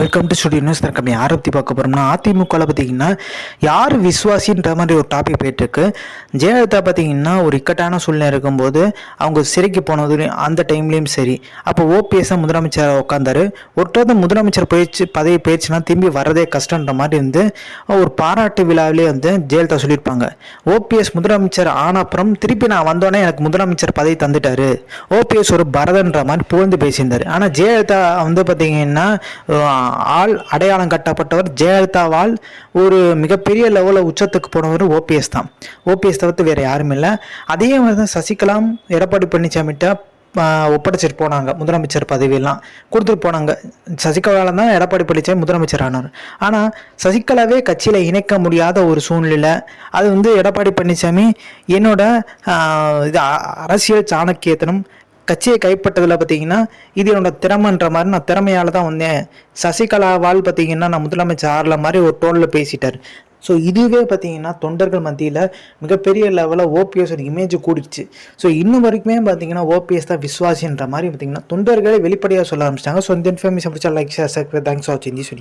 Welcome to studio news தரக்கம். யாரை பற்றி பார்க்க போகிறோம்னா அதிமுகவில் பார்த்தீங்கன்னா யார் விஸ்வாசின்ற மாதிரி ஒரு டாபிக் போயிட்டுருக்கு. ஜெயலலிதா பார்த்தீங்கன்னா ஒரு இக்கட்டான சூழ்நிலை இருக்கும்போது அவங்க சிறைக்கு போனதுலையும் அந்த டைம்லேயும் சரி. அப்போ ஓபிஎஸ் முதலமைச்சர் உட்காந்தாரு ஒருத்தர் முதலமைச்சர் போயிடுச்சு பதவி போயிடுச்சுன்னா திரும்பி வரதே கஷ்டன்ற மாதிரி இருந்து ஒரு பாராட்டு விழாவிலே வந்து ஜெயலலிதா சொல்லியிருப்பாங்க. ஓபிஎஸ் முதலமைச்சர் ஆன அப்புறம் திருப்பி நான் வந்தோடனே எனக்கு முதலமைச்சர் பதவி தந்துட்டாரு. ஓபிஎஸ் ஒரு பரதன்ற மாதிரி புகழ்ந்து பேசியிருந்தார். ஆனால் ஜெயலலிதா வந்து பார்த்தீங்கன்னா ஆள் அடையாளம் கட்டப்பட்டவர் ஜெயலலிதாவால் ஒரு மிகப்பெரிய லெவலில் உச்சத்துக்கு போனவர் ஓபிஎஸ் தான். ஓபிஎஸ் தவிர்த்து வேறு யாரும் இல்லை. அதே மாதிரி தான் சசிகலாம் எடப்பாடி பழனிசாமிகிட்ட ஒப்படைச்சிட்டு போனாங்க. முதலமைச்சர் பதவியெல்லாம் கொடுத்துட்டு போனாங்க. சசிகலாவில் தான் எடப்பாடி பழனிசாமி முதலமைச்சர் ஆனார். ஆனால் சசிகலாவே கட்சியில் இணைக்க முடியாத ஒரு சூழ்நிலை அது வந்து எடப்பாடி பழனிசாமி என்னோட இது அ- அரசியல் சாணக்கியத்தனம் கட்சியை கைப்பற்றதில் பார்த்தீங்கன்னா இது என்னோட திறமைன்ற மாதிரி நான் திறமையால் தான் வந்தேன். சசிகலாவால் பார்த்தீங்கன்னா நான் முதலமைச்சர் ஆறல மாதிரி ஒரு டோனில் பேசிட்டார். ஸோ இதுவே பார்த்தீங்கன்னா தொண்டர்கள் மத்தியில் மிகப்பெரிய லெவலில் ஓபிஎஸோட இமேஜ் கூடிடுச்சு. ஸோ இன்னும் வரைக்குமே பார்த்தீங்கன்னா ஓபிஎஸ் தான் விஸ்வாசின்ற மாதிரி பார்த்தீங்கன்னா தொண்டர்களே வெளிப்படையாக சொல்ல ஆரம்பிச்சிட்டாங்க. ஸோ இந்த இன்ஃபர்மேஷன் பிடிச்சா லைக் ஷேர் தேங்க்ஸ் ஃபார் வாட்சிங் சொல்லி